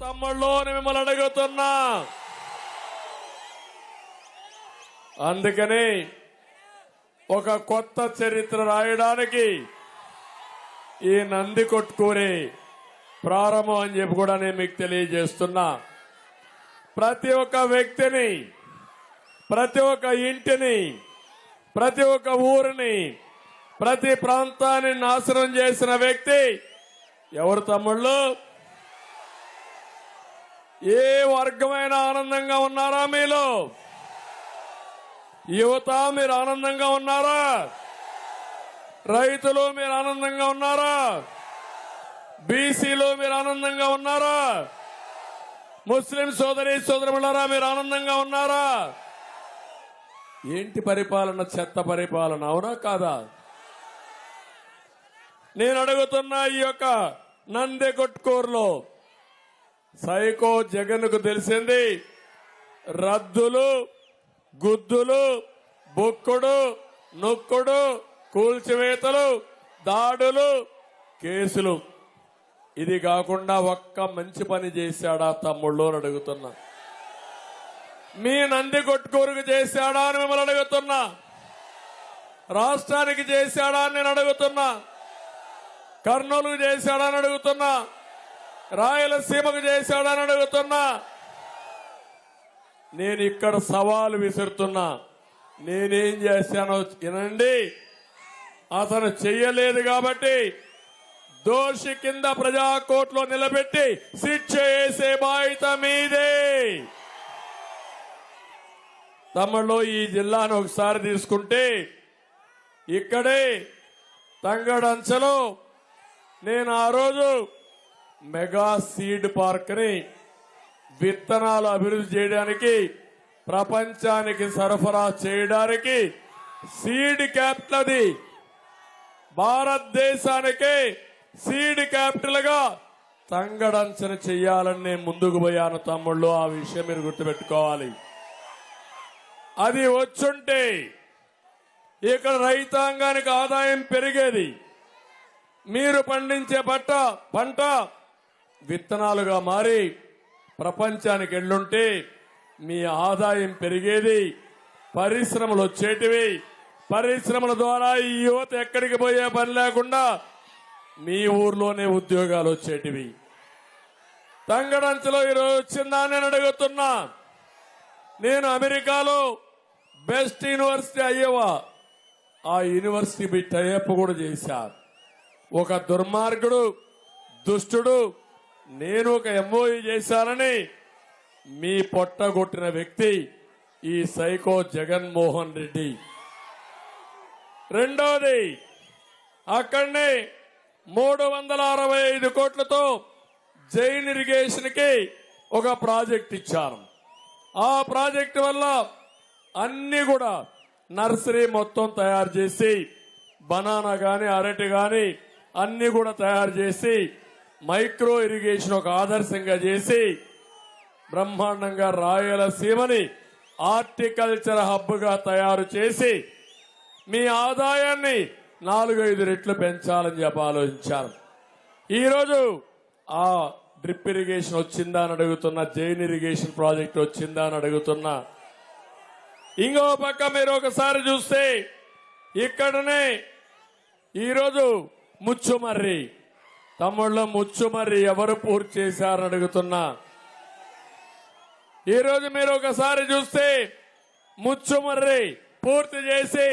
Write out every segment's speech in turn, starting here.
తమ్ముళ్ళు మిమ్మల్ని అడుగుతున్నా. అందుకని ఒక కొత్త చరిత్ర రాయడానికి ఈ నంది కొట్టుకూరి ప్రారంభం అని చెప్పి కూడా నేను మీకు తెలియజేస్తున్నా. ప్రతి ఒక్క వ్యక్తిని ప్రతి ఒక్క ఇంటిని ప్రతి ఒక్క ఊరిని ప్రతి ప్రాంతాన్ని నాశనం చేసిన వ్యక్తి ఎవరు తమ్ముళ్ళు? ఏ వర్గమైన ఆనందంగా ఉన్నారా మీలో? యువత మీరు ఆనందంగా ఉన్నారా? రైతులు మీరు ఆనందంగా ఉన్నారా? బీసీలు మీరు ఆనందంగా ఉన్నారా? ముస్లిం సోదరి సోదరులారా మీరు ఆనందంగా ఉన్నారా? ఏంటి పరిపాలన? చెత్త పరిపాలన అవునా కాదా? నేను అడుగుతున్న ఈ యొక్క నంది కొట్కూరులో సైకో జగన్కు తెలిసింది. రద్దులు గుద్దులు బొక్కుడు నొక్కుడు కూల్చివేతలు దాడులు కేసులు. ఇది కాకుండా ఒక్క మంచి పని చేశాడా తమ్ముళ్ళు అని అడుగుతున్నా. మీ నంది కొట్టుకోరుకు చేశాడా అని మిమ్మల్ని అడుగుతున్నా. రాష్ట్రానికి చేశాడా అని నేను అడుగుతున్నా. కర్నూలు చేశాడా అని అడుగుతున్నా. రాయలసీమకు చేశాడని అని అడుగుతున్నా. నేను ఇక్కడ సవాలు విసురుతున్నా. నేనేం చేశానో వినండి. అతను చెయ్యలేదు కాబట్టి దోషి కింద ప్రజా నిలబెట్టి శిక్ష వేసే బాధ్యత మీదే. తమలో ఈ జిల్లాను ఒకసారి తీసుకుంటే ఇక్కడే తంగడంచలో నేను ఆ రోజు మెగా సీడ్ పార్క్ని విత్తనాలు అభివృద్ధి చేయడానికి ప్రపంచానికి సరఫరా చేయడానికి సీడ్ క్యాపిటల్ అది భారతదేశానికి సీడ్ క్యాపిటల్గా తంగడంచన చెయ్యాలని నేను ముందుకు పోయాను తమ్ముళ్ళు. ఆ విషయం మీరు గుర్తుపెట్టుకోవాలి. అది వచ్చుంటే ఇక్కడ రైతాంగానికి ఆదాయం పెరిగేది. మీరు పండించే పట్ట పంట విత్తనాలుగా మారి ప్రపంచానికి ఎళ్ళుంటే మీ ఆదాయం పెరిగేది పరిశ్రమలు వచ్చేటివి. పరిశ్రమల ద్వారా ఈ యువత ఎక్కడికి పోయే పని లేకుండా మీ ఊర్లోనే ఉద్యోగాలు వచ్చేటివి. తంగడంచలో ఈరోజు వచ్చిందా నేను అడుగుతున్నా. నేను అమెరికాలో బెస్ట్ యూనివర్సిటీ అయ్యేవా? ఆ యూనివర్సిటీ టైప్ కూడా చేశారు ఒక దుర్మార్గుడు దుష్టుడు నేను ఒక ఎంఓఈ చేశానని మీ పొట్టగొట్టిన వ్యక్తి ఈ సైకో జగన్మోహన్ రెడ్డి. రెండోది అక్కడనే మూడు వందల అరవై ఐదు కోట్లతో జైన్ ఇరిగేషన్కి ఒక ప్రాజెక్ట్ ఇచ్చారు. ఆ ప్రాజెక్ట్ వల్ల అన్ని కూడా నర్సరీ మొత్తం తయారు చేసి బనానా కానీ అరటి కానీ అన్ని కూడా తయారు చేసి మైక్రో ఇరిగేషన్ ఒక ఆదర్శంగా చేసి బ్రహ్మాండంగా రాయలసీమని హార్టికల్చర్ హబ్గా తయారు చేసి మీ ఆదాయాన్ని నాలుగైదు రెట్లు పెంచాలని చెప్పి ఆలోచించారు. ఈరోజు ఆ డ్రిప్ ఇరిగేషన్ వచ్చిందా అని అడుగుతున్నా జైన్ ఇరిగేషన్ ప్రాజెక్ట్ వచ్చిందా అని అడుగుతున్నా ఇంకో పక్క మీరు ఒకసారి చూస్తే ఇక్కడనే ఈరోజు ముచ్చుమర్రి తమ్ముళ్ళ ముచ్చుమర్రి ఎవరు పూర్తి చేశారని అడుగుతున్నా. ఈరోజు మీరు ఒకసారి చూస్తే ముచ్చుమర్రి పూర్తి చేసి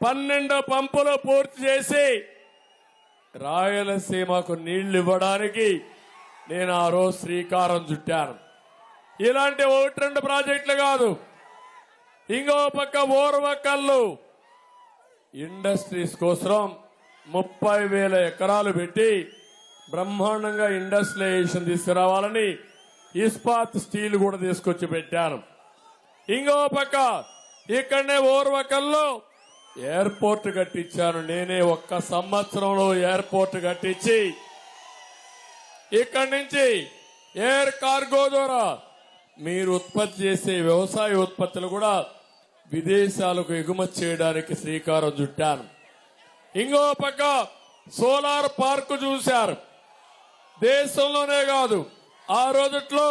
పన్నెండు పంపులు పూర్తి చేసి రాయలసీమకు నీళ్ళు ఇవ్వడానికి నేను ఆ రోజు శ్రీకారం చుట్టాను. ఇలాంటి ఒకటి రెండు ప్రాజెక్టులు కాదు. ఇంకో పక్క ఓర్వకల్లు ఇండస్ట్రీస్ కోసం ముప్పై వేల ఎకరాలు పెట్టి బ్రహ్మాండంగా ఇండస్ట్రియలైజేషన్ తీసుకురావాలని ఇస్పాత్ స్టీల్ కూడా తీసుకొచ్చి పెట్టాను. ఇంకో పక్క ఇక్కడనే ఓర్వకల్లో ఎయిర్పోర్ట్ కట్టించాను. నేనే ఒక్క సంవత్సరంలో ఎయిర్పోర్ట్ కట్టించి ఇక్కడి నుంచి ఎయిర్ కార్గో ద్వారా మీరు ఉత్పత్తి చేసే వ్యవసాయ ఉత్పత్తులు కూడా విదేశాలకు ఎగుమతి చేయడానికి శ్రీకారం చుట్టాను. ఇంకో పక్క సోలార్ పార్క్ చూశారు. దేశంలోనే కాదు ఆ రోజుట్లో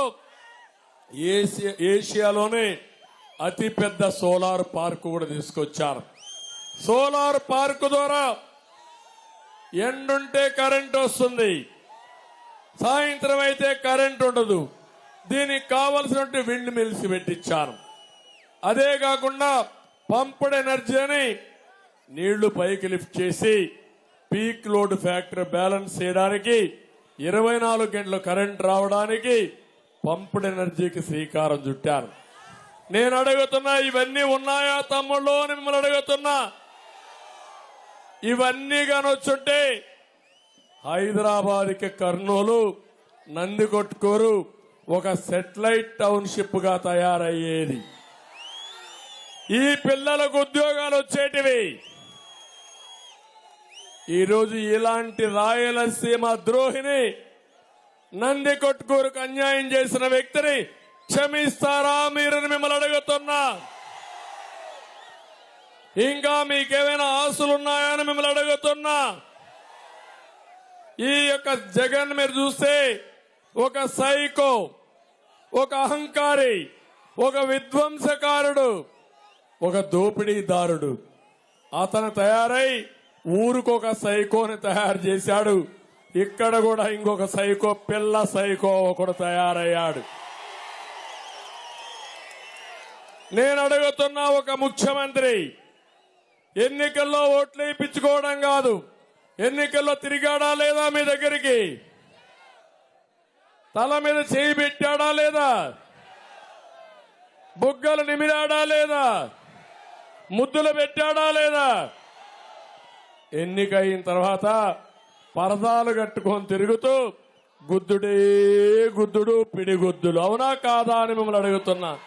ఏషియాలోనే అతిపెద్ద సోలార్ పార్క్ కూడా తీసుకొచ్చారు. సోలార్ పార్క్ ద్వారా ఎండుంటే కరెంట్ వస్తుంది సాయంత్రం అయితే కరెంట్ ఉండదు. దీనికి కావలసినట్టు విండ్ మిల్స్ పెట్టించారు అదే కాకుండా పంపుడ్ ఎనర్జీ అని నీళ్ళు పైకి లిఫ్ట్ చేసి పీక్ లోడ్ ఫ్యాక్టరీ బ్యాలెన్స్ చేయడానికి ఇరవై నాలుగు గంటలు కరెంట్ రావడానికి పంప్డ్ ఎనర్జీకి శ్రీకారం చుట్టారు నేను అడుగుతున్నా ఇవన్నీ ఉన్నాయా తమ్ముళ్ళు? అని మిమ్మల్ని అడుగుతున్నా. ఇవన్నీ కానొచ్చుంటే హైదరాబాద్కి కర్నూలు నందికొట్కూరు ఒక సెటిలైట్ టౌన్షిప్గా తయారయ్యేది. ఈ పిల్లలకు ఉద్యోగాలు వచ్చేటివి. ఈరోజు ఇలాంటి రాయలసీమ ద్రోహిని నంది కొట్కూరుకు అన్యాయం చేసిన వ్యక్తిని క్షమిస్తారా మీరని మిమ్మల్ని అడుగుతున్నా. ఇంకా మీకేమైనా ఆశలున్నాయని అని మిమ్మల్ని అడుగుతున్నా. ఈ యొక్క జగన్ మీరు చూస్తే ఒక సైకో ఒక అహంకారి ఒక విధ్వంసకారుడు ఒక దోపిడీదారుడు. అతను తయారై ఊరికొక సైకోని తయారు చేశాడు. ఇక్కడ కూడా ఇంకొక సైకో పిల్ల సైకో ఒకడు తయారయ్యాడు. నేను అడుగుతున్న ఒక ముఖ్యమంత్రి ఎన్నికల్లో ఓట్లు వేయించుకోవడం కాదు. ఎన్నికల్లో తిరిగాడా లేదా మీ దగ్గరికి? తల మీద చేయి పెట్టాడా లేదా? బుగ్గలు నిమిరాడా లేదా? ముద్దులు పెట్టాడా లేదా? ఎన్నికయిన తర్వాత పరదాలు కట్టుకొని తిరుగుతూ గుద్దుడే గుద్దుడు పిడిగుద్దులు అవునా కాదా అని మిమ్మల్ని అడుగుతున్నా.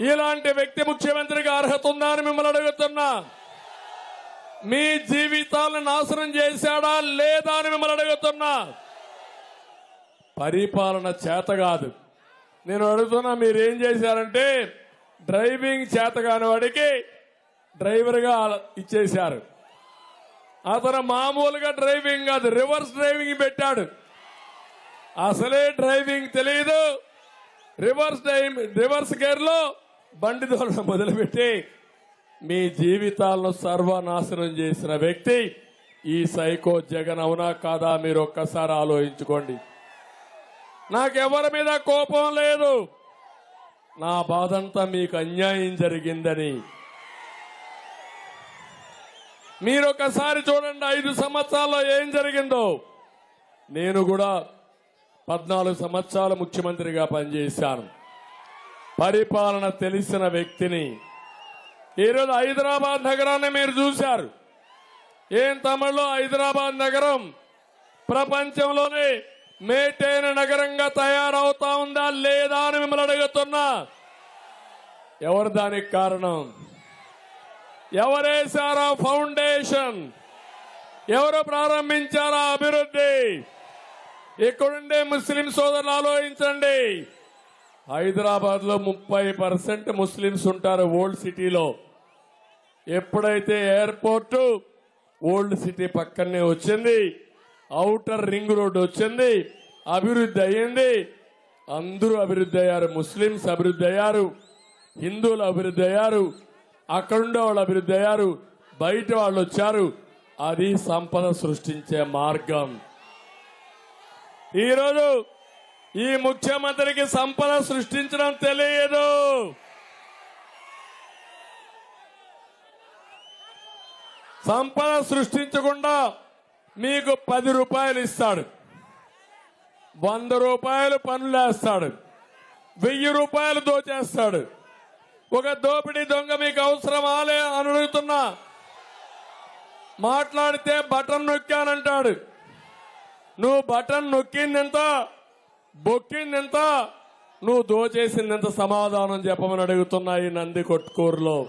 ఇలాంటి వ్యక్తి ముఖ్యమంత్రికి అర్హత ఉందా అని మిమ్మల్ని అడుగుతున్నా. మీ జీవితాలను నాశనం చేశాడా లేదా అని మిమ్మల్ని అడుగుతున్నా. పరిపాలన చేత కాదు. నేను అడుగుతున్నా మీరేం చేశారంటే డ్రైవింగ్ చేత కాని వాడికి డ్రైవర్గా ఇచ్చేశారు. అతను మామూలుగా డ్రైవింగ్ కాదు రివర్స్ డ్రైవింగ్ పెట్టాడు. అసలే డ్రైవింగ్ తెలియదు రివర్స్ డ్రైవ్ రివర్స్ గేర్లో బండి దోలడం మొదలుపెట్టి మీ జీవితాలను సర్వనాశనం చేసిన వ్యక్తి ఈ సైకో జగన్ అవునా కాదా మీరు ఒక్కసారి ఆలోచించుకోండి. నాకెవరి మీద కోపం లేదు. నా బాధంతా మీకు అన్యాయం జరిగిందని. మీరు ఒకసారి చూడండి ఐదు సంవత్సరాల్లో ఏం జరిగిందో. నేను కూడా పద్నాలుగు సంవత్సరాలు ముఖ్యమంత్రిగా పనిచేశాను. పరిపాలన తెలిసిన వ్యక్తిని. ఈరోజు హైదరాబాద్ నగరాన్ని మీరు చూశారు. ఏం తమిళలో హైదరాబాద్ నగరం? ప్రపంచంలోనే మేటైన నగరంగా తయారవుతా ఉందా లేదా అని మిమ్మల్ని అడుగుతున్నా. ఎవరు దానికి కారణం? ఎవరేశారా ఫౌండేషన్? ఎవరు ప్రారంభించారా అభివృద్ధి? ఇక్కడుండే ముస్లిం సోదరులు ఆలోచించండి. హైదరాబాద్లో ముప్పై పర్సెంట్ ముస్లింస్ ఉంటారు ఓల్డ్ సిటీలో. ఎప్పుడైతే ఎయిర్పోర్టు ఓల్డ్ సిటీ పక్కనే వచ్చింది ఔటర్ రింగ్ రోడ్ వచ్చింది అభివృద్ధి అయ్యింది. అందరూ అభివృద్ధి అయ్యారు ముస్లింస్ అభివృద్ధి అయ్యారు హిందువులు అభివృద్ధి అయ్యారు. అక్కడుండే వాళ్ళు అభివృద్ధి అయ్యారు. బయట వాళ్ళు వచ్చారు. అది సంపద సృష్టించే మార్గం. ఈరోజు ఈ ముఖ్యమంత్రికి సంపద సృష్టించడం తెలియదు. సంపద సృష్టించకుండా మీకు పది రూపాయలు ఇస్తాడు. వంద రూపాయలు పనులు వేస్తాడు వెయ్యి రూపాయలు దోచేస్తాడు. ఒక దోపిడీ దొంగ మీకు అవసరమా లే అని అడుగుతున్నా. మాట్లాడితే బటన్ నొక్కానంటాడు. నువ్వు బటన్ నొక్కిందెంత? బొక్కిందెంత? నువ్వు దోచేసిందెంత సమాధానం చెప్పమని అడుగుతున్నా ఈ నంది కొట్కూరులో.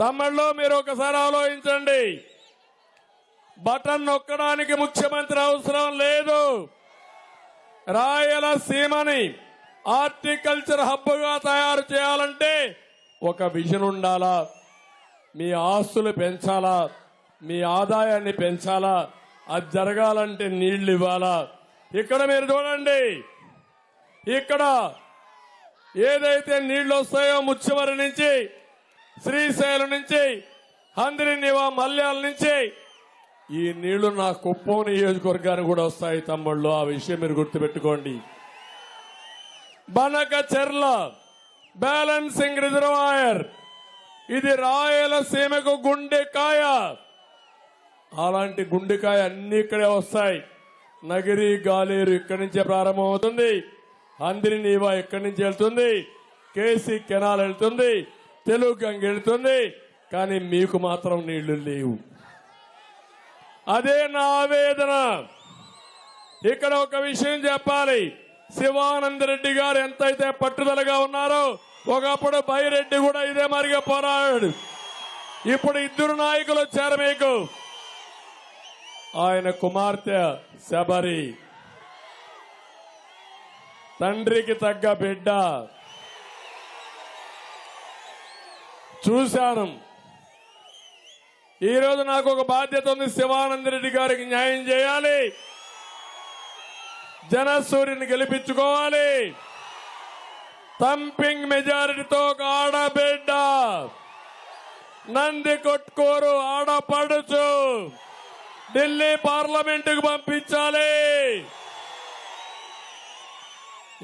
తమిళ్ళో మీరు ఒకసారి ఆలోచించండి. బటన్ నొక్కడానికి ముఖ్యమంత్రి అవసరం లేదు. రాయలసీమని హార్టికల్చర్ హబ్గా తయారు చేయాలంటే ఒక విజన్ ఉండాలా? మీ ఆస్తులు పెంచాలా? మీ ఆదాయాన్ని పెంచాలా? అది జరగాలంటే నీళ్ళు ఇవ్వాలా? ఇక్కడ మీరు చూడండి. ఇక్కడ ఏదైతే నీళ్ళు వస్తాయో ముచ్చవరి నుంచి శ్రీశైలం నుంచి హంద్రి నివా మల్యాల నుంచి ఈ నీళ్ళు నా కుప్పం నియోజకవర్గానికి కూడా వస్తాయి తమ్ముళ్ళు. ఆ విషయం మీరు గుర్తుపెట్టుకోండి. బనక చెర్ల బ్యాలెన్సింగ్ రిజర్వాయర్. ఇది రాయలసీమకు గుండెకాయ. అలాంటి గుండెకాయ అన్ని ఇక్కడే వస్తాయి. నగిరి గాలేరు ఇక్కడి నుంచే ప్రారంభమవుతుంది. అందిరి నీవా ఇక్కడి నుంచి వెళ్తుంది. కేసీ కెనాల్ వెళ్తుంది. తెలుగు గంగ వెళ్తుంది. కానీ మీకు మాత్రం నీళ్ళు లేవు. అదే నా ఆవేదన. ఇక్కడ ఒక విషయం చెప్పాలి. శివానందరెడ్డి గారు ఎంతైతే పట్టుదలగా ఉన్నారో ఒకప్పుడు బైరెడ్డి కూడా ఇదే మరిగా పోరాడాడు. ఇప్పుడు ఇద్దరు నాయకులు వచ్చారు మీకు. ఆయన కుమార్తె శబరి. తండ్రికి తగ్గ బిడ్డ. చూశాను. ఈరోజు నాకు ఒక బాధ్యత ఉంది. శివానందరెడ్డి గారికి న్యాయం చేయాలి. జనసూర్యుని గెలిపించుకోవాలి. తంపింగ్ మెజారిటీతో ఒక ఆడబిడ్డ. నంది కొట్టుకోరు ఆడపడుచు. ఢిల్లీ పార్లమెంటుకు పంపించాలి.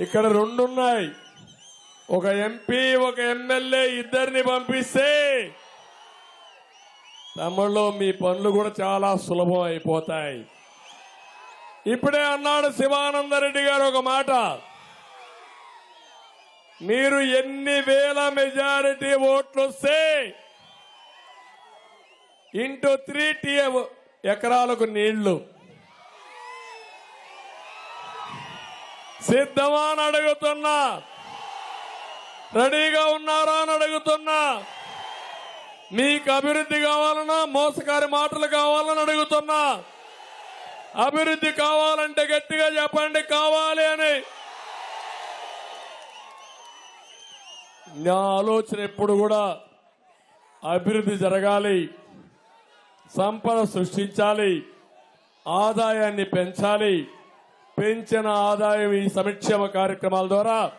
ఇక్కడ రెండున్నాయి. ఒక ఎంపీ ఒక ఎమ్మెల్యే ఇద్దరిని పంపిస్తే తమిళలో మీ పనులు కూడా చాలా సులభం అయిపోతాయి. ఇప్పుడే అన్నాడు శివానందరెడ్డి గారు ఒక మాట. మీరు ఎన్ని వేల మెజారిటీ ఓట్లు వస్తే ఇంటూ త్రీ టీఏ ఎకరాలకు నీళ్ళు. సిద్ధమా అని అడుగుతున్నా. రెడీగా ఉన్నారా అని అడుగుతున్నా. మీకు అభివృద్ధి కావాలన్నా మోసకారి మాటలు కావాలని అడుగుతున్నా. అభివృద్ధి కావాలంటే గట్టిగా చెప్పండి కావాలి అని. నా ఆలోచన ఎప్పుడు కూడా అభివృద్ధి జరగాలి సంపద సృష్టించాలి ఆదాయాన్ని పెంచాలి. పెంచిన ఆదాయం ఈ సంక్షేమ కార్యక్రమాల ద్వారా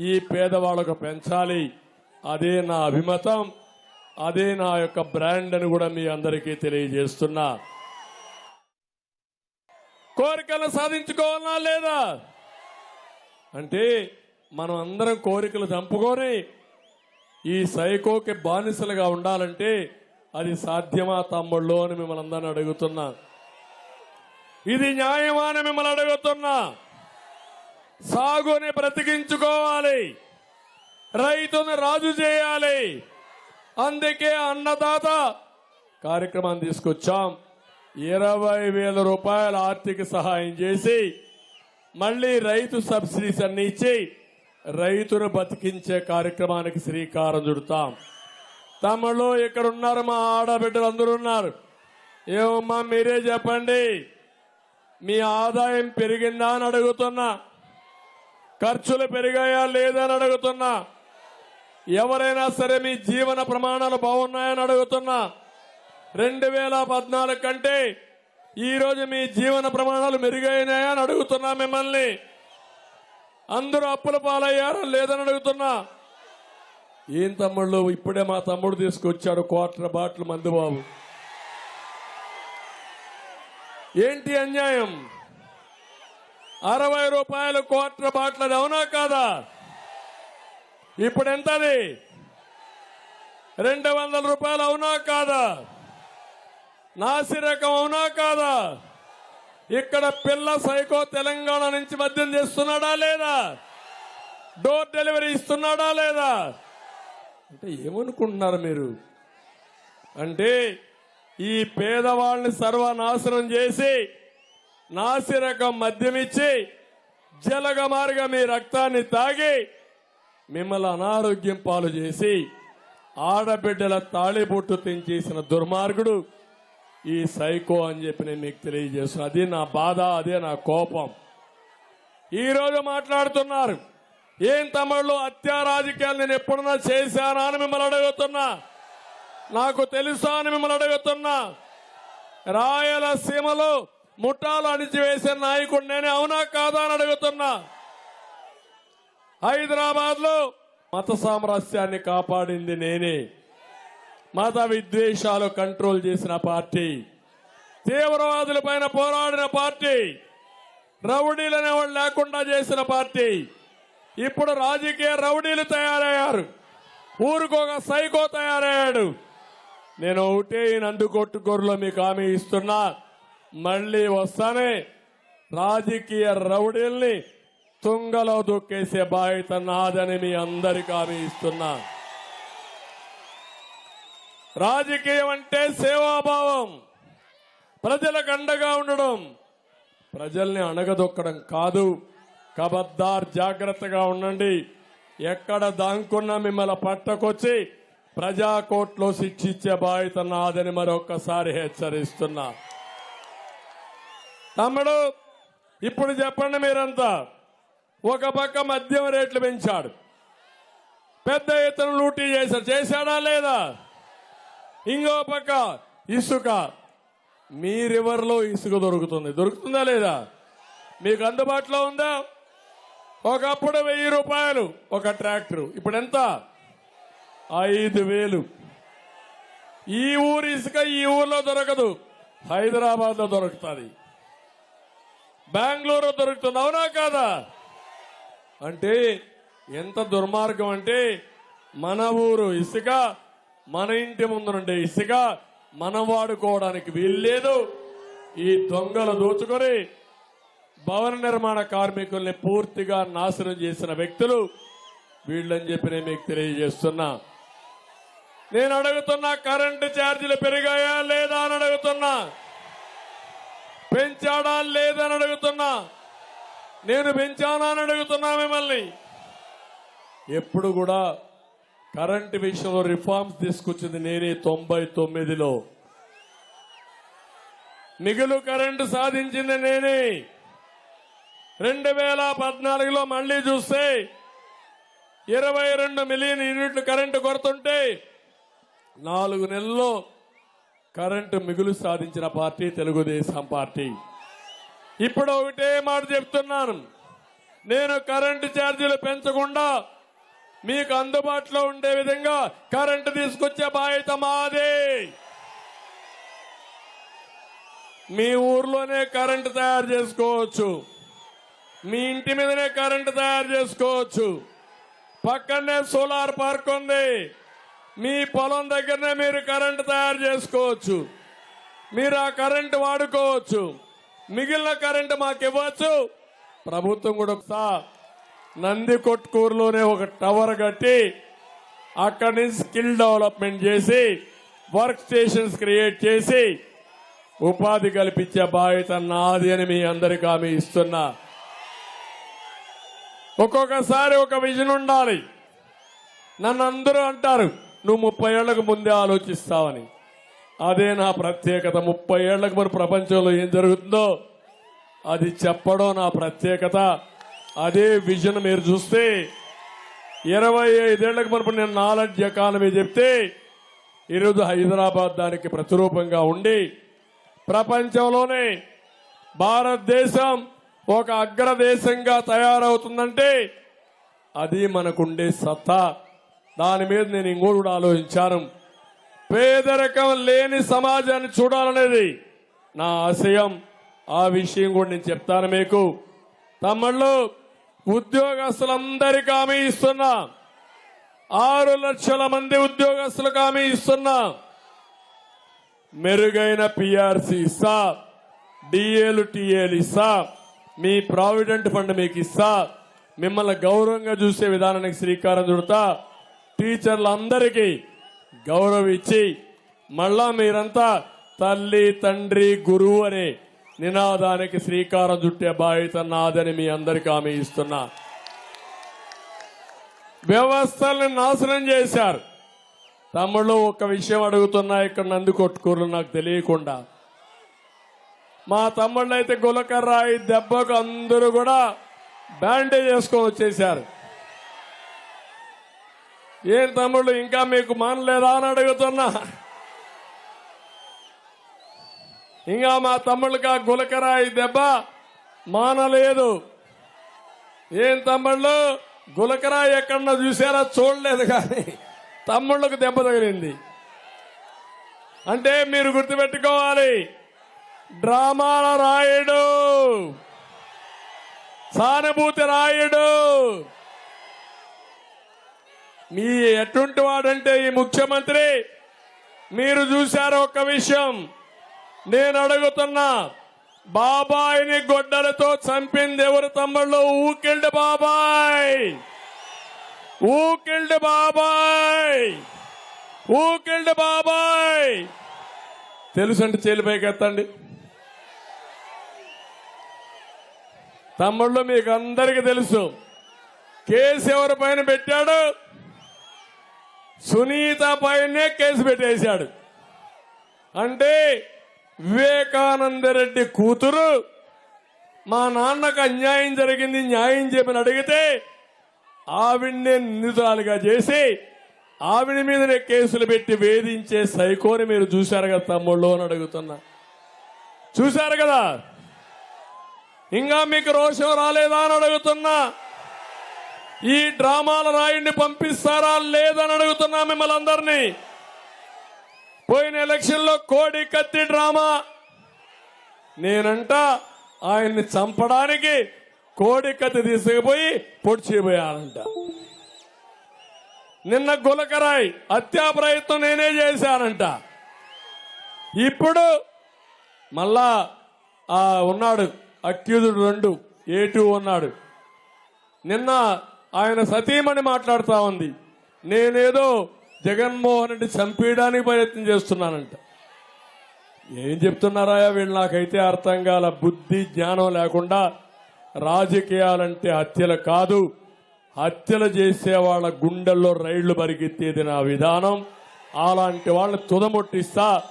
ఈ పేదవాళ్ళకు పెంచాలి. అదే నా అభిమతం అదే నా యొక్క బ్రాండ్ అని కూడా మీ అందరికీ తెలియజేస్తున్నా. కోరికలు సాధించుకోవాలా లేదా? అంటే మనం అందరం కోరికలు చంపుకొని ఈ సైకోకి బానిసలుగా ఉండాలంటే అది సాధ్యమా తమ్ముళ్ళు అని మిమ్మల్ని అందరిని అడుగుతున్నా. ఇది న్యాయమా అని మిమ్మల్ని అడుగుతున్నా. సాగుని బ్రతికించుకోవాలి. రైతుని రాజు చేయాలి. అందుకే అన్నదాత కార్యక్రమాన్ని తీసుకొచ్చాం. ఇరవై వేల రూపాయల ఆర్థిక సహాయం చేసి మళ్ళీ రైతు సబ్సిడీస్ అన్ని ఇచ్చి రైతును బతికించే కార్యక్రమానికి శ్రీకారం చుడతాం. తమలో ఇక్కడ ఉన్నారు మా ఆడబిడ్డలు అందరూ ఉన్నారు. ఏమమ్మా మీరే చెప్పండి. మీ ఆదాయం పెరిగిందా అని అడుగుతున్నా. ఖర్చులు పెరిగాయా లేదా అని అడుగుతున్నా. ఎవరైనా సరే మీ జీవన ప్రమాణాలు బాగున్నాయని అడుగుతున్నా. రెండు వేల పద్నాలుగు కంటే ఈరోజు మీ జీవన ప్రమాణాలు మెరుగైనాయా అని అడుగుతున్నా మిమ్మల్ని. అందరూ అప్పుల పాలయ్యారా లేదని అడుగుతున్నా. ఏం తమ్ముళ్ళు? ఇప్పుడే మా తమ్ముడు తీసుకొచ్చాడు క్వార్టర్ బాటిల్ మందుబాబు. ఏంటి అన్యాయం? అరవై రూపాయలు క్వార్టర్ బాటిల్ అది అవునా కాదా? ఇప్పుడు ఎంతది? రెండు వందల రూపాయలు అవునా కాదా? నాసిరకం అవునా కాదా? ఇక్కడ పిల్ల సైకో తెలంగాణ నుంచి మద్యం చేస్తున్నాడా లేదా? డోర్ డెలివరీ ఇస్తున్నాడా లేదా? అంటే ఏమనుకుంటున్నారు మీరు? అంటే ఈ పేదవాళ్ళని సర్వనాశనం చేసి నాసిరకం మద్యం ఇచ్చి జలగమారుగా మీ రక్తాన్ని తాగి మిమ్మల్ని అనారోగ్యం పాలు చేసి ఆడబిడ్డల తాళిబొట్టు తెంచేసిన దుర్మార్గుడు ఈ సైకో అని చెప్పి నేను మీకు తెలియజేస్తున్నా. అది నా బాధ అదే నా కోపం. ఈరోజు మాట్లాడుతున్నారు. ఏం తమిళలో హత్యా రాజకీయాలు నేను ఎప్పుడన్నా చేశానా అని మిమ్మల్ని అడుగుతున్నా. నాకు తెలుసా అని మిమ్మల్ని అడుగుతున్నా. రాయలసీమలో ముఠాలు అణిచివేసే నాయకుడు నేనే అవునా కాదా అని అడుగుతున్నా. హైదరాబాద్లో మత సామరస్యాన్ని కాపాడింది నేనే. మత విద్వేషాలు కంట్రోల్ చేసిన పార్టీ. తీవ్రవాదుల పైన పోరాడిన పార్టీ. రౌడీలనే వాళ్ళు లేకుండా చేసిన పార్టీ. ఇప్పుడు రాజకీయ రౌడీలు తయారయ్యారు. ఊరుకోక సైకో తయారయ్యాడు. నేను ఒకటే నందుకొట్టుకూరులో మీకు హామీ ఇస్తున్నా. మళ్ళీ వస్తానే రాజకీయ రౌడీల్ని తుంగలో దొక్కేసే బాధ్యత నాదని మీ అందరికీ హామీ ఇస్తున్నా. రాజకీయం అంటే సేవాభావం. ప్రజలకు అండగా ఉండడం. ప్రజల్ని అణగదొక్కడం కాదు. కబద్దార్ జాగ్రత్తగా ఉండండి. ఎక్కడ దాంకున్నా మిమ్మల్ని పట్టకొచ్చి ప్రజా శిక్షించే బాధ్యత నాదని మరొకసారి హెచ్చరిస్తున్నా. తమ్ముడు ఇప్పుడు చెప్పండి మీరంతా. ఒక పక్క మద్యం రేట్లు పెంచాడు. పెద్ద ఎత్తున లూటీ చేశాడు. చేశాడా లేదా? ఇంకో పక్క ఇసుక. మీ రివర్లో ఇసుక దొరుకుతుంది? దొరుకుతుందా లేదా? మీకు అందుబాటులో ఉందా? ఒకప్పుడు వెయ్యి రూపాయలు ఒక ట్రాక్టర్. ఇప్పుడు ఎంత? ఐదు వేలు. ఈ ఊరు ఇసుక ఈ ఊర్లో దొరకదు. హైదరాబాద్లో దొరుకుతుంది. బెంగళూరు దొరుకుతుంది. అవునా కాదా? అంటే ఎంత దుర్మార్గం అంటే మన ఊరు ఇసుక మన ఇంటి ముందు నుండే ఇసుక మనం వాడుకోవడానికి వీల్లేదు. ఈ దొంగలు దోచుకొని భవన నిర్మాణ కార్మికుల్ని పూర్తిగా నాశనం చేసిన వ్యక్తులు వీళ్ళని చెప్పి నేను మీకు తెలియజేస్తున్నా. నేను అడుగుతున్నా కరెంటు ఛార్జీలు పెరిగాయా లేదా అని అడుగుతున్నా. పెంచాడా లేదని అడుగుతున్నా. నేను పెంచానా అని అడుగుతున్నా మిమ్మల్ని. ఎప్పుడు కూడా కరెంటు విషయంలో రిఫార్మ్స్ తీసుకొచ్చింది నేనే తొంభై తొమ్మిదిలో. మిగులు కరెంటు సాధించింది నేనే. రెండు వేల పద్నాలుగులో మళ్ళీ చూస్తే ఇరవై రెండు మిలియన్ యూనిట్లు కరెంటు కొడుతుంటే నాలుగు నెలల్లో కరెంటు మిగులు సాధించిన పార్టీ తెలుగుదేశం పార్టీ. ఇప్పుడు ఒకటే మాట చెప్తున్నాను. నేను కరెంటు ఛార్జీలు పెంచకుండా మీకు అందుబాటులో ఉండే విధంగా కరెంటు తీసుకొచ్చే బాధ్యత మాదే. మీ ఊర్లోనే కరెంటు తయారు చేసుకోవచ్చు. మీ ఇంటి మీదనే కరెంటు తయారు చేసుకోవచ్చు. పక్కనే సోలార్ పార్క్ ఉంది. మీ పొలం దగ్గరనే మీరు కరెంటు తయారు చేసుకోవచ్చు. మీరు ఆ కరెంటు వాడుకోవచ్చు. మిగిలిన కరెంటు మాకు ఇవ్వచ్చు. ప్రభుత్వం కూడా ఒకసారి నంది కొట్కూరులోనే ఒక టవర్ కట్టి అక్కడి నుంచి స్కిల్ డెవలప్మెంట్ చేసి వర్క్ స్టేషన్స్ క్రియేట్ చేసి ఉపాధి కల్పించే బాధ్యత నాది అని మీ అందరికీ ఆమె ఇస్తున్నా. ఒక్కొక్కసారి ఒక విజన్ ఉండాలి. నన్ను అందరూ అంటారు నువ్వు ముప్పై ఏళ్ళకు ముందే ఆలోచిస్తావని. అదే నా ప్రత్యేకత. ముప్పై ఏళ్ళకు మరి ప్రపంచంలో ఏం జరుగుతుందో అది చెప్పడం నా ప్రత్యేకత. అదే విజన్ మీరు చూస్తే ఇరవై ఐదేళ్ళకు మనకు నేను నాలెడ్జ్ ఎకానమీ చెప్తే ఈరోజు హైదరాబాద్ దానికి ప్రతిరూపంగా ఉండి ప్రపంచంలోనే భారతదేశం ఒక అగ్రదేశంగా తయారవుతుందంటే అది మనకుండే సత్తా. దాని మీద నేను ఇంకోటి కూడా ఆలోచించాను. పేదరికం లేని సమాజాన్ని చూడాలనేది నా ఆశయం. ఆ విషయం కూడా నేను చెప్తాను మీకు. తమ్ముళ్ళు ఉద్యోగస్తులందరికీ హామీ ఇస్తున్నా. ఆరు లక్షల మంది ఉద్యోగస్తులకు హామీ ఇస్తున్నా. మెరుగైన పిఆర్సి ఇస్తా. డిఏలు టీఏలు ఇస్తా. మీ ప్రావిడెంట్ ఫండ్ మీకు ఇస్తా. మిమ్మల్ని గౌరవంగా చూసే విధానానికి శ్రీకారం చుడతా. టీచర్లందరికీ గౌరవ ఇచ్చి మళ్ళా మీరంతా తల్లి తండ్రి గురువు అనే నినాదానికి శ్రీకారం చుట్టే బాధ్యత నాదని మీ అందరికీ హామీ ఇస్తున్నా. వ్యవస్థల్ని నాశనం చేశారు. తమ్ముళ్ళు ఒక విషయం అడుగుతున్నా ఇక్కడ నంది కొట్టుకోరు నాకు తెలియకుండా. మా తమ్ముళ్ళు అయితే గులకర్రాయి దెబ్బకు అందరూ కూడా బ్యాండేజ్ చేసుకొని వచ్చేసారు ఏం తమ్ముళ్ళు ఇంకా మీకు మానలేదా అని అడుగుతున్నా. ఇంకా మా తమ్ముళ్ళకి గులకరాయి దెబ్బ మానలేదు. ఏం తమ్ముళ్ళు? గులకరాయి ఎక్కడన్నా చూసారా చూడలేదు కానీ తమ్ముళ్ళకు దెబ్బ తగిలింది. అంటే మీరు గుర్తుపెట్టుకోవాలి. డ్రామాల రాయుడు సానుభూతి రాయుడు. మీ ఎటువంటి వాడంటే ఈ ముఖ్యమంత్రి మీరు చూశారు ఒక్క విషయం. నేను అడుగుతున్నా బాబాయిని గొడ్డలతో చంపింది ఎవరు తమ్ముళ్ళు? ఊకిల్డ్ బాబాయ్! ఊకిల్డ్ బాబాయ్! ఊకిల్డ్ బాబాయ్! తెలుసు అంటే చేలిపైకి ఎత్తండి తమ్ముళ్ళు మీకు అందరికీ తెలుసు. కేసు ఎవరి పైన పెట్టాడు? సునీత పైనే కేసు పెట్టేశాడు. అంటే వివేకానందరెడ్డి కూతురు. మా నాన్నకు అన్యాయం జరిగింది న్యాయం చేయమని అడిగితే ఆవిడ్ని నిందితురాలుగా చేసి ఆవిడ మీదనే కేసులు పెట్టి వేధించే సైకోని మీరు చూశారు కదా తమ్ముళ్ళు అని అడుగుతున్నా. చూశారు కదా? ఇంకా మీకు రోషం రాలేదా అని అడుగుతున్నా. ఈ డ్రామాల రాయుడిని పంపిస్తారా లేదని అడుగుతున్నా మిమ్మల్ని అందరినీ. పోయిన ఎలక్షన్లో కోడి కత్తి డ్రామా. నేనంట ఆయన్ని చంపడానికి కోడి కత్తి తీసుకుపోయి పొడిచిపోయానంట నిన్న గులకరాయ్ హత్యా ప్రయత్నం నేనే చేశానంట. ఇప్పుడు మళ్ళా ఆ ఉన్నాడు అక్యూజుడు రెండు ఏ టూ ఉన్నాడు. నిన్న ఆయన సతీమణి మాట్లాడుతా ఉంది. నేనేదో జగన్మోహన్ రెడ్డి చంపేయడానికి ప్రయత్నం చేస్తున్నానంట. ఏం చెప్తున్నారాయా వీళ్ళు? నాకైతే అర్థం కాల బుద్ధి జ్ఞానం లేకుండా రాజకీయాలంటే హత్యలు కాదు. హత్యలు చేసే వాళ్ళ గుండెల్లో రైళ్ళు పరిగెత్తేది నా విధానం. అలాంటి వాళ్ళని తుదముట్టిస్తా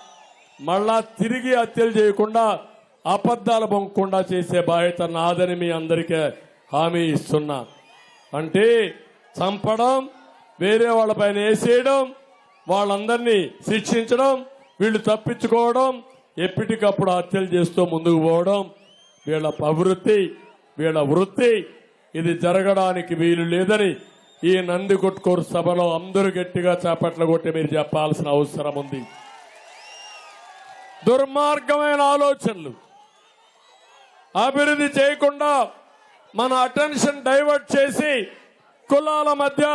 మళ్ళా తిరిగి హత్యలు చేయకుండా అబద్ధాలు పొంగకుండా చేసే బాధ్యత నాదని మీ అందరికీ హామీ ఇస్తున్నా. అంటే చంపడం వేరే వాళ్ళపైన వేసేయడం వాళ్ళందరినీ శిక్షించడం వీళ్ళు తప్పించుకోవడం ఎప్పటికప్పుడు హత్యలు చేస్తూ ముందుకు పోవడం వీళ్ళ ప్రవృత్తి వీళ్ళ వృత్తి ఇది జరగడానికి వీలు లేదని ఈ నంది కొట్టుకోరు సభలో అందరూ గట్టిగా చేపట్ల కొట్టి మీరు చెప్పాల్సిన అవసరం ఉంది. దుర్మార్గమైన ఆలోచనలు. అభివృద్ధి చేయకుండా మన అటెన్షన్ డైవర్ట్ చేసి కులాల మధ్య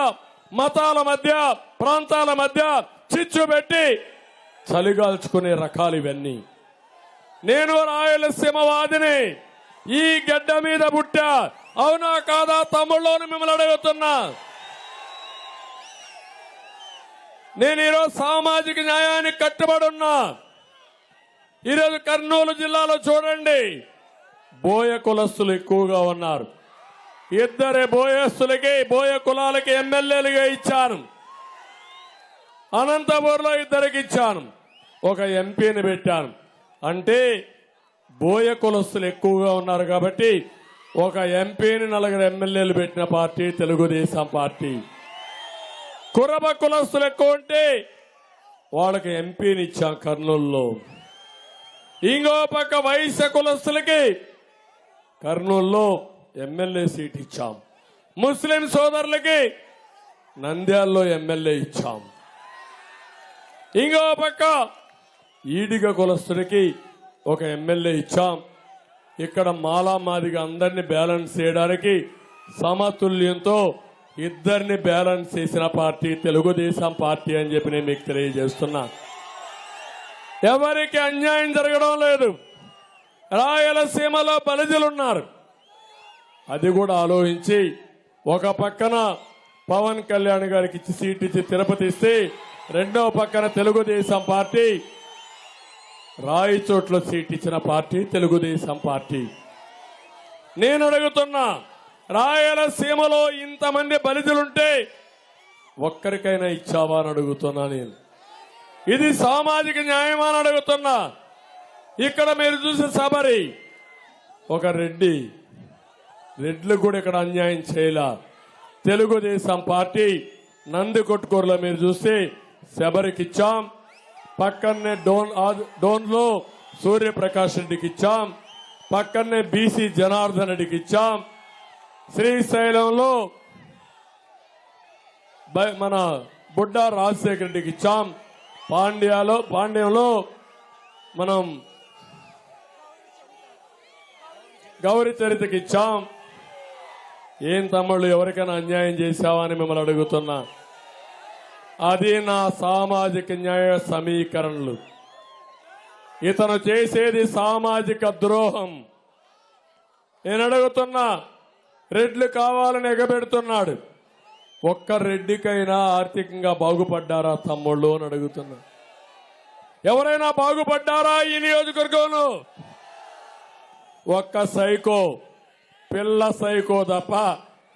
మతాల మధ్య ప్రాంతాల మధ్య చిచ్చు పెట్టి చలిగాల్చుకునే రకాలు ఇవన్నీ. నేను రాయలసీమవాదిని ఈ గడ్డ మీద పుట్టా. అవునా కాదా తమ్ముళ్ళోని మిమ్మల్ని అడుగుతున్నా. నేను ఈరోజు సామాజిక న్యాయానికి కట్టుబడి ఉన్నా. ఈరోజు కర్నూలు జిల్లాలో చూడండి. బోయ కులస్తులు ఎక్కువగా ఉన్నారు. ఇద్దరే బోయస్తులకి బోయ కులాలకి ఎమ్మెల్యేలుగా ఇచ్చాను. అనంతపూర్లో ఇద్దరికి ఇచ్చాను. ఒక ఎంపీని పెట్టాను. అంటే బోయ కులస్తులు ఎక్కువగా ఉన్నారు కాబట్టి ఒక ఎంపీని నలుగురు ఎమ్మెల్యేలు పెట్టిన పార్టీ తెలుగుదేశం పార్టీ. కురబ కులస్తులు ఎక్కువ ఉంటే వాళ్ళకి ఎంపీని ఇచ్చాం కర్నూలులో. ఇంకో పక్క వైశ్య కులస్తులకి కర్నూలులో ఎమ్మెల్యే సీట్ ఇచ్చాం. ముస్లిం సోదరులకి నంద్యాలలో ఎమ్మెల్యే ఇచ్చాం. ఇంకో పక్క ఈడిగ కులస్తుడికి ఒక ఎమ్మెల్యే ఇచ్చాం. ఇక్కడ మాలా మాదిగా అందరినీ బ్యాలెన్స్ చేయడానికి సమతుల్యంతో ఇద్దరిని బ్యాలెన్స్ చేసిన పార్టీ తెలుగుదేశం పార్టీ అని చెప్పి నేను మీకు తెలియజేస్తున్నా. ఎవరికి అన్యాయం జరగడం లేదు. రాయలసీమలో బలిజలున్నారు. అది కూడా ఆలోచించి ఒక పక్కన పవన్ కళ్యాణ్ గారికి ఇచ్చి సీట్ ఇచ్చి తిరుపతి ఇస్తే రెండవ పక్కన తెలుగుదేశం పార్టీ రాయచోట్ల సీట్ ఇచ్చిన పార్టీ తెలుగుదేశం పార్టీ. నేను అడుగుతున్నా రాయలసీమలో ఇంతమంది బలితులుంటే ఒక్కరికైనా ఇచ్చావా అని అడుగుతున్నా నేను. ఇది సామాజిక న్యాయమా అని అడుగుతున్నా. ఇక్కడ మీరు చూసిన సబరి ఒక రెడ్డి రెడ్లు కూడా ఇక్కడ అన్యాయం చేయలా. తెలుగుదేశం పార్టీ నంది కొట్టుకూరులో మీరు చూస్తే శబరికి ఇచ్చాం పక్కనే డోన్ డోన్లో సూర్యప్రకాష్ రెడ్డికి ఇచ్చాం పక్కనే బీసీ జనార్దన్ రెడ్డికి ఇచ్చాం శ్రీశైలంలో మన బుడ్డా రాజశేఖర రెడ్డికి ఇచ్చాం పాండ్యాలో పాండ్యంలో మనం గౌరీ చరితకి ఇచ్చాం ఏం తమ్ముళ్ళు ఎవరికైనా అన్యాయం చేశావా అని మిమ్మల్ని అడుగుతున్నా. అది నా సామాజిక న్యాయ సమీకరణలు. ఇతను చేసేది సామాజిక ద్రోహం. నేను అడుగుతున్నా రెడ్లు కావాలని ఎగబెడుతున్నాడు. ఒక్క రెడ్డికైనా ఆర్థికంగా బాగుపడ్డారా తమ్ముళ్ళు అని అడుగుతున్నా. ఎవరైనా బాగుపడ్డారా ఈ నియోజకవర్గంలో? ఒక్క సైకో. పిల్ల సైకో తప్ప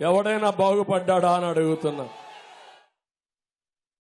ఎవడైనా బాగుపడ్డాడా అని అడుగుతున్నా.